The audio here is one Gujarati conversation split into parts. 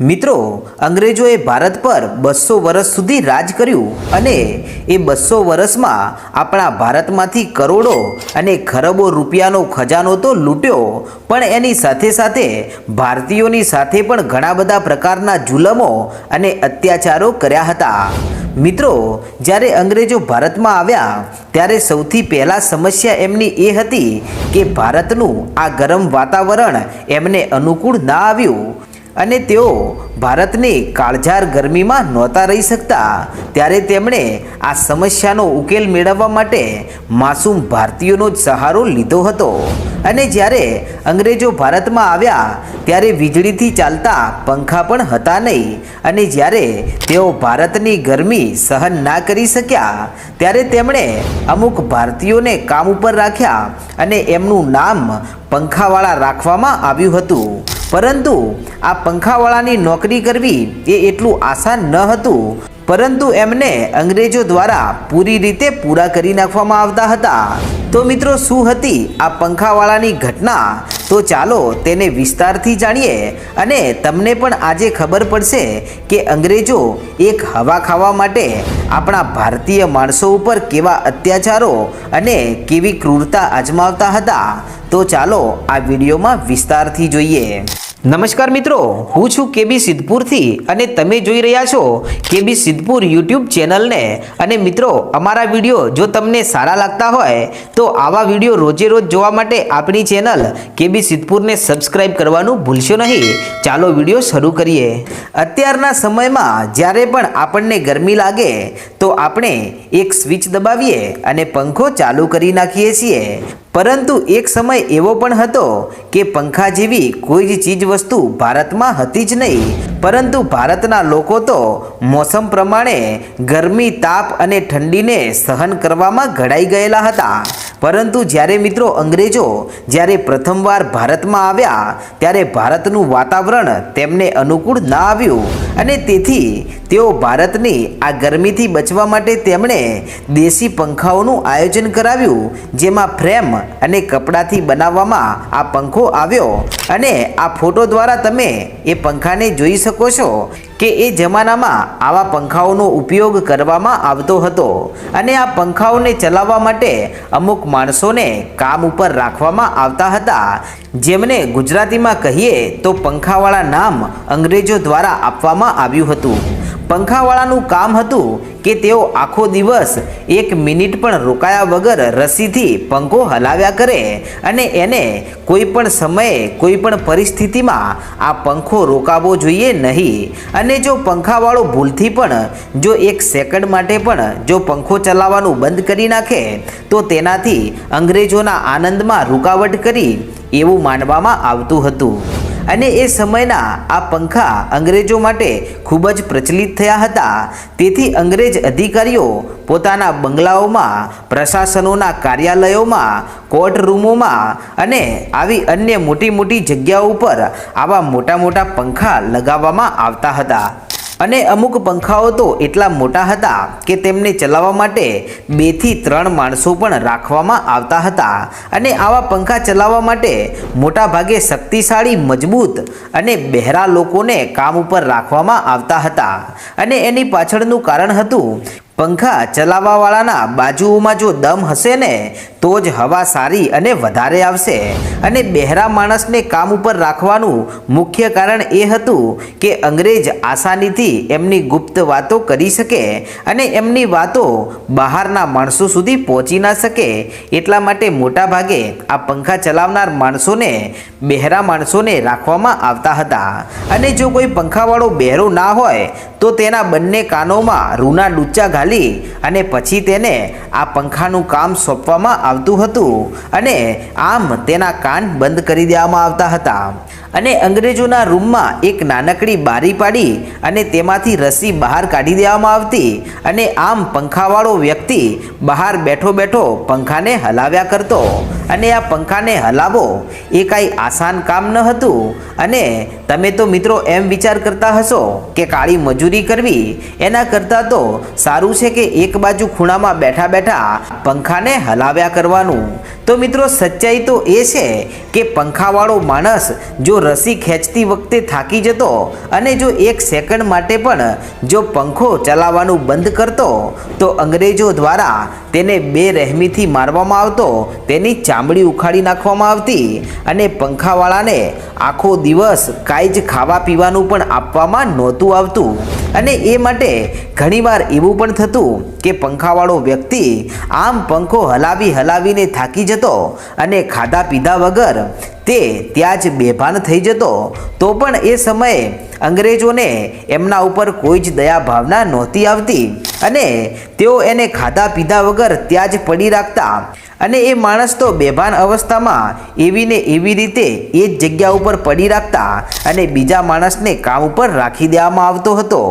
મિત્રો, અંગ્રેજોએ ભારત પર બસો વર્ષ સુધી રાજ કર્યું અને એ બસો વર્ષમાં આપણા ભારતમાંથી કરોડો અને ખરબો રૂપિયાનો ખજાનો તો લૂંટ્યો, પણ એની સાથે સાથે ભારતીયોની સાથે પણ ઘણા બધા પ્રકારના જુલમો અને અત્યાચારો કર્યા હતા. મિત્રો, જ્યારે અંગ્રેજો ભારતમાં આવ્યા, ત્યારે સૌથી પહેલાં સમસ્યા એમની એ હતી કે ભારતનું આ ગરમ વાતાવરણ એમને અનુકૂળ ના આવ્યું. અને તેઓ ભારતની કાળઝાર ગરમીમાં નહોતા રહી શકતા. ત્યારે તેમણે આ સમસ્યાનો ઉકેલ મેળવવા માટે માસૂમ ભારતીયોનો જ સહારો લીધો હતો. અને જ્યારે અંગ્રેજો ભારતમાં આવ્યા, ત્યારે વીજળીથી ચાલતા પંખા પણ હતા નહીં. અને જ્યારે તેઓ ભારતની ગરમી સહન ના કરી શક્યા, ત્યારે તેમણે અમુક ભારતીયોને કામ ઉપર રાખ્યા અને એમનું નામ પંખાવાળા રાખવામાં આવ્યું હતું. પરંતુ આ પંખાવાળાની નોકરી કરવી એ એટલું આસાન ન હતું. પરંતુ એમને અંગ્રેજો દ્વારા પૂરી રીતે પૂરા કરી નાખવામાં આવતા હતા. તો મિત્રો શું હતી આ પંખાવાળાની ઘટના? તો ચાલો તેને વિસ્તારથી જાણીએ અને તમને પણ આજે ખબર પડશે કે અંગ્રેજો એક હવા ખાવા માટે આપણા ભારતીય માણસો ઉપર કેવા અત્યાચારો અને કેવી ક્રૂરતા અજમાવતા હતા. તો ચાલો આ વિડીયોમાં વિસ્તારથી જોઈએ. નમસ્કાર મિત્રો, હું છું કેબી સિદ્ધપુરથી અને તમે જોઈ રહ્યા છો કેબી સિદ્ધપુર યુટ્યુબ ચેનલને. અને મિત્રો, અમારા વીડિયો જો તમને સારા લાગતા હોય, તો આવા વીડિયો રોજે રોજ જોવા માટે આપણી ચેનલ કેબી સિદ્ધપુરને સબસ્ક્રાઇબ કરવાનું ભૂલશો નહીં. ચાલો વીડિયો શરૂ કરીએ. અત્યારના સમયમાં જ્યારે પણ આપણને ગરમી લાગે, તો આપણે એક સ્વિચ દબાવીએ અને પંખો ચાલુ કરી નાખીએ છીએ. પરંતુ એક સમય એવો પણ હતો કે પંખા જેવી કોઈ જ ચીજ વસ્તુ ભારતમાં હતી જ નહીં. પરંતુ ભારતના લોકો તો મોસમ પ્રમાણે ગરમી, તાપ અને ઠંડીને સહન કરવામાં ઘડાઈ ગયેલા હતા. પરંતુ જ્યારે મિત્રો અંગ્રેજો જ્યારે પ્રથમવાર ભારતમાં આવ્યા, ત્યારે ભારતનું વાતાવરણ તેમને અનુકૂળ ના આવ્યું અને તેથી તેઓ ભારતની આ ગરમીથી બચવા માટે તેમણે દેશી પંખાઓનું આયોજન કરાવ્યું, જેમાં ફ્રેમ અને કપડાથી બનાવવામાં આ પંખો આવ્યો. અને આ ફોટો દ્વારા તમે એ પંખાને જોઈ શકો છો કે એ જમાનામાં આવા પંખાઓનો ઉપયોગ કરવામાં આવતો હતો અને આ પંખાઓને ચલાવવા માટે અમુક માણસોને કામ ઉપર રાખવામાં આવતા હતા. જેમને ગુજરાતીમાં કહીએ તો પંખાવાળા નામ અંગ્રેજો દ્વારા આપવામાં આવ્યું હતું. પંખાવાળાનું કામ હતું કે તેઓ આખો દિવસ એક મિનિટ પણ રોકાયા વગર રસીથી પંખો હલાવ્યા કરે અને એને કોઈ પણ સમયે કોઈ પણ પરિસ્થિતિમાં આ પંખો રોકાવો જોઈએ નહીં. અને જો પંખાવાળો ભૂલથી પણ જો એક સેકન્ડ માટે પણ જો પંખો ચલાવવાનું બંધ કરી નાખે, તો તેનાથી અંગ્રેજોના આનંદમાં રૂકાવટ કરી એવું માનવામાં આવતું હતું. અને એ સમયના આ પંખા અંગ્રેજો માટે ખૂબ જ પ્રચલિત થયા હતા. તેથી અંગ્રેજ અધિકારીઓ પોતાના બંગલાઓમાં, પ્રશાસનોના કાર્યાલયોમાં કોર્ટ રૂમોમાં અને આવી અન્ય મોટી મોટી જગ્યાઓ ઉપર આવા મોટા મોટા પંખા લગાવવામાં આવતા હતા. અને અમુક પંખાઓ તો એટલા મોટા હતા કે તેમને ચલાવવા માટે બેથી ત્રણ માણસો પણ રાખવામાં આવતા હતા. અને આવા પંખા ચલાવવા માટે મોટાભાગે શક્તિશાળી, મજબૂત અને બહેરા લોકોને કામ ઉપર રાખવામાં આવતા હતા. અને એની પાછળનું કારણ હતું, પંખા ચલાવવાવાળાના બાજુઓમાં જો દમ હશે ને તો જ હવા સારી અને વધારે આવશે. અને બહેરા માણસને કામ ઉપર રાખવાનું મુખ્ય કારણ એ હતું કે અંગ્રેજ આસાનીથી એમની ગુપ્ત વાતો કરી શકે અને એમની વાતો બહારના માણસો સુધી પહોંચી ના શકે. એટલા માટે મોટા ભાગે આ પંખા ચલાવનાર માણસોને બહેરા માણસોને રાખવામાં આવતા હતા. અને જો કોઈ પંખાવાળો બહેરો ના હોય, તો તેના બંને કાનોમાં રૂના ડૂચા ઘાલી અને પછી તેને આ પંખાનું કામ સોંપવામાં આવતું હતું અને આમ તેના કાન બંધ કરી દેવામાં આવતા હતા. અને અંગ્રેજોના રૂમમાં એક નાનકડી બારી પાડી અને તેમાંથી રસી બહાર કાઢી દેવામાં આવતી અને આમ પંખાવાળો વ્યક્તિ બહાર બેઠો બેઠો પંખાને હલાવ્યા કરતો. અને આ પંખાને હલાવો. એ કાંઈ આસાન કામ ન હતું. અને તમે તો મિત્રો એમ વિચાર કરતા હશો કે કાળી મજૂરી કરવી, એના કરતાં તો સારું છે કે એક બાજુ ખૂણામાં બેઠા બેઠા પંખાને હલાવ્યા કરવાનું. તો મિત્રો સચ્ચાઈ તો એ છે કે પંખાવાળો માણસ જો રસી ખેંચતી વખતે થાકી જતો અને જો એક સેકન્ડ માટે પણ જો પંખો ચલાવવાનું બંધ કરતો, તો અંગ્રેજો દ્વારા તેને બે રહેમીથી મારવામાં આવતો, તેની ચામડી ઉખાડી નાખવામાં આવતી અને પંખાવાળાને આખો દિવસ કાંઈ જ ખાવા પીવાનું પણ આપવામાં નહોતું આવતું. અને એ માટે ઘણીવાર એવું પણ થતું કે પંખાવાળો વ્યક્તિ આમ પંખો હલાવી હલાવીને થાકી જતો અને ખાધા પીધા વગર તે ત્યાં જ બેભાન થઈ જતો, તો પણ એ સમયે અંગ્રેજોને એમના ઉપર કોઈ જ દયા ભાવના નહોતી આવતી અને તેઓ એને ખાધા પીધા વગર ત્યાં જ પડી રાખતા અને એ માણસ તો બેભાન અવસ્થામાં એવીને એવી રીતે એ જ જગ્યા ઉપર પડી રાખતા અને બીજા માણસને કામ ઉપર રાખી દેવામાં આવતો હતો.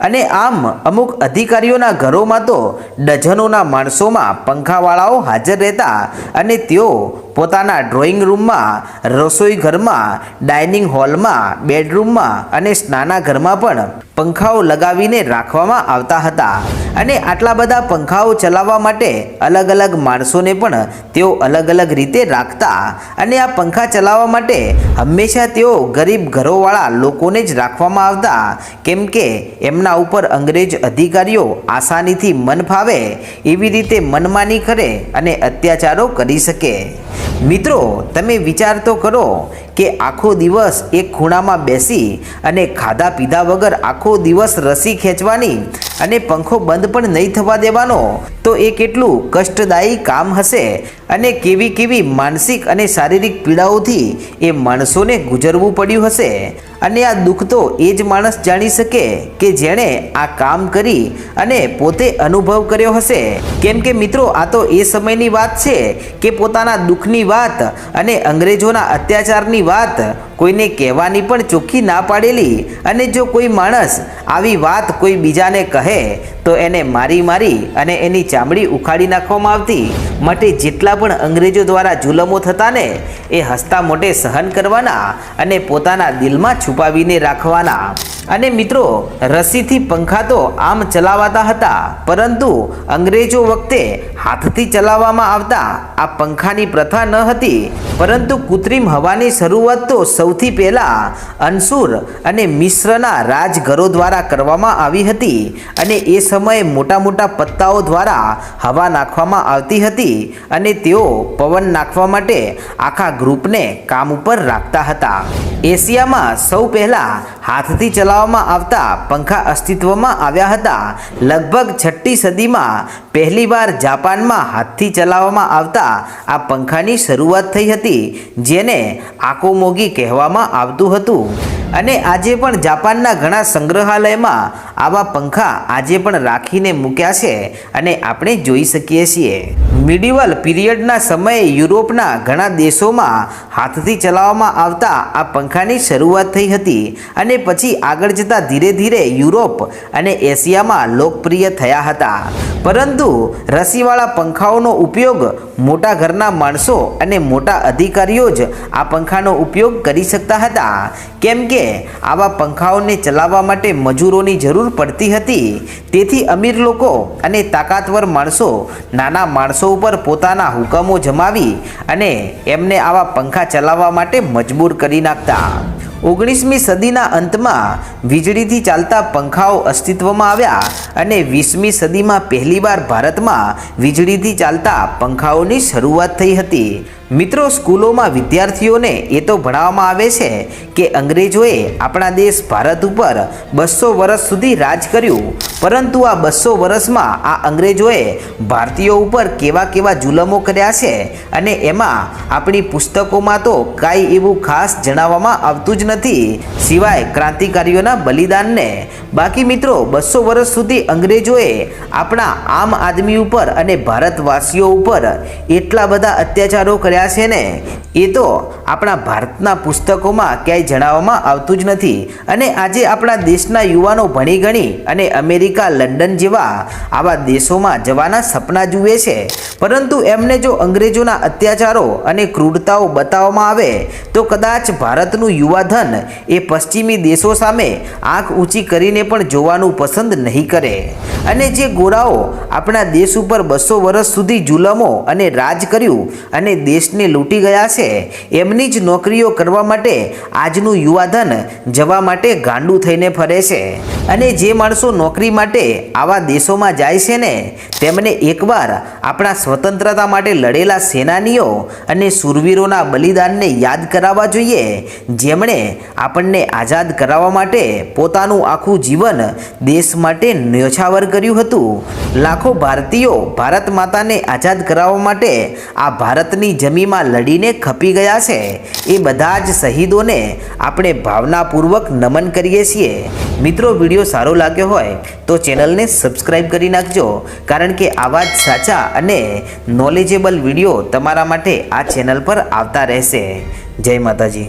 અને આમ અમુક અધિકારીઓના ઘરોમાં તો ડઝનોના માણસોમાં પંખાવાળાઓ હાજર રહેતા અને તેઓ પોતાના ડ્રોઈંગ રૂમમાં રસોઈ ઘરમાં ડાઇનિંગ હોલમાં બેડરૂમમાં અને સ્નાનાઘરમાં પણ પંખાઓ લગાવીને રાખવામાં આવતા હતા. અને આટલા બધા પંખાઓ ચલાવવા માટે અલગ અલગ માણસોને પણ તેઓ અલગ અલગ રીતે રાખતા અને આ પંખા ચલાવવા માટે હંમેશા તેઓ ગરીબ ઘરોવાળા લોકોને જ રાખવામાં આવતા. કેમ કે એમના ઉપર અંગ્રેજ અધિકારીઓ આસાનીથી મન ફાવે એવી રીતે મનમાની કરે અને અત્યાચારો કરી શકે. મિત્રો તમે વિચાર તો કરો કે આખો દિવસ એક ખૂણામાં બેસી અને ખાધા પીધા વગર આખો દિવસ રસી ખેંચવાની અને પંખો બંધ પણ નહીં થવા દેવાનો, તો એ કેટલું કષ્ટદાયી કામ હશે અને કેવી કેવી માનસિક અને શારીરિક પીડાઓથી એ માણસોને ગુજરવું પડ્યું હશે. અને આ દુઃખ તો એ જ માણસ જાણી શકે કે જેણે આ કામ કરી અને પોતે અનુભવ કર્યો હશે. કેમ કે મિત્રો, આ તો એ સમયની વાત છે કે પોતાના દુઃખની વાત અને અંગ્રેજોના અત્યાચારની વાત કોઈને કહેવાની પણ ચોખ્ખી ના પાડેલી અને જો કોઈ માણસ આવી વાત કોઈ બીજાને કહે, તો એને મારી મારી અને એની ચામડી ઉખાડી નાખવામાં આવતી. માટે જેટલા પણ અંગ્રેજો દ્વારા જુલમો થતા ને, એ હસતા મોટે સહન કરવાના અને પોતાના દિલમાં છુપાવીને રાખવાના. અને મિત્રો, રસીથી પંખા તો આમ ચલાવાતા હતા, પરંતુ અંગ્રેજો વખતે હાથથી ચલાવવામાં આવતા આ પંખાની પ્રથા ન હતી. પરંતુ કૃત્રિમ હવાની શરૂઆત તો સૌથી પહેલાં અનસુર અને મિશ્રના રાજઘરો દ્વારા કરવામાં આવી હતી અને એ સમયે મોટા મોટા પત્તાઓ દ્વારા હવા નાખવામાં આવતી હતી અને તેઓ પવન નાખવા માટે આખા ગ્રુપને કામ ઉપર રાખતા હતા. એશિયામાં સૌ પહેલાં હાથથી ચલાવવામાં આવતા પંખા અસ્તિત્વમાં આવ્યા હતા. લગભગ છઠ્ઠી સદીમાં પહેલીવાર જાપાનમાં હાથથી ચલાવવામાં આવતા આ પંખાની શરૂઆત થઈ હતી, જેને આકોમોગી કહેવામાં આવતું હતું. અને આજે પણ જાપાનના ઘણા સંગ્રહાલયમાં આવા પંખા આજે પણ રાખીને મૂક્યા છે અને આપણે જોઈ શકીએ છીએ. મિડિવલ પીરિયડના સમયે યુરોપના ઘણા દેશોમાં હાથથી ચલાવવામાં આવતા આ પંખાની શરૂઆત થઈ હતી અને પછી આગળ જતાં ધીરે ધીરે યુરોપ અને એશિયામાં લોકપ્રિય થયા હતા. પરંતુ રસીવાળા પંખાઓનો ઉપયોગ મોટા ઘરના માણસો અને મોટા અધિકારીઓ જ આ પંખાનો ઉપયોગ કરી શકતા હતા. કેમ કે આવા પંખાઓને ચલાવવા માટે મજૂરોની જરૂર પડતી હતી. તેથી અમીર લોકો અને તાકાતવર માણસો નાના માણસો ઉપર પોતાના હુકમો જમાવી અને એમને આવા પંખા ચલાવવા માટે મજબૂર કરી નાખતા. ઓગણીસમી સદીના અંતમાં વીજળીથી ચાલતા પંખાઓ અસ્તિત્વમાં આવ્યા અને વીસમી સદીમાં પહેલીવાર ભારતમાં વીજળીથી ચાલતા પંખાઓની શરૂઆત થઈ હતી. મિત્રો, સ્કૂલોમાં વિદ્યાર્થીઓને એ તો ભણાવવામાં આવે છે કે અંગ્રેજોએ આપણા દેશ ભારત ઉપર બસો વર્ષ સુધી રાજ કર્યું. પરંતુ આ બસો વર્ષમાં આ અંગ્રેજોએ ભારતીયો ઉપર કેવા કેવા જુલમો કર્યા છે અને એમાં આપણી પુસ્તકોમાં તો કાંઈ એવું ખાસ જણાવવામાં આવતું જ નથી. સિવાય ક્રાંતિકારીઓના બલિદાનને. બાકી મિત્રો, બસો વર્ષ સુધી અંગ્રેજોએ આપણા આમ આદમી ઉપર અને ભારતવાસીઓ ઉપર એટલા બધા અત્યાચારો કર્યા છે ને, એ તો આપણા ભારતના પુસ્તકોમાં ક્યાંય જણાવવામાં આવતું જ નથી. અને આજે આપણા દેશના યુવાનો ભણી ગણી અને અમેરિકા, લંડન જેવા આવા દેશોમાં જવાના સપના જુએ છે. પરંતુ એમને જો અંગ્રેજોના અત્યાચારો અને ક્રૂરતાઓ બતાવવામાં આવે, તો કદાચ ભારતનું યુવાધન એ પશ્ચિમી દેશો સામે આંખ ઊંચી કરીને પણ જોવાનું પસંદ નહીં કરે. અને જે ગોરાઓ આપણા દેશ ઉપર બસો વર્ષ સુધી જુલમો અને રાજ કર્યું અને દેશને લૂંટી ગયા છે, એમની જ નોકરીઓ કરવા માટે આજનું યુવાધન જવા માટે ગાંડું થઈને ફરે છે. અને જે માણસો નોકરી માટે આવા દેશોમાં જાય છે ને, તેમને એકવાર આપણા સ્વતંત્રતા માટે લડેલા સેનાનીઓ અને શૂરવીરોના બલિદાનને યાદ કરાવવા જોઈએ, જેમણે આપણને આઝાદ કરાવવા માટે પોતાનું આખું જીવન દેશ માટે ન્યોછાવર કર્યું હતું. લાખો ભારતીયો ભારત માતાને આઝાદ કરાવવા માટે આ ભારતની જમીમાં લડીને ખપી ગયા છે. એ બધા જ શહીદોને આપણે ભાવનાપૂર્વક નમન કરીએ છીએ. મિત્રો, વીડિયો સારો લાગ્યો હોય તો ચેનલને સબસ્ક્રાઈબ કરી નાખજો, કારણ કે આવા જ સાચા અને નોલેજેબલ વીડિયો તમારા માટે આ ચેનલ પર આવતા રહેશે. જય માતાજી.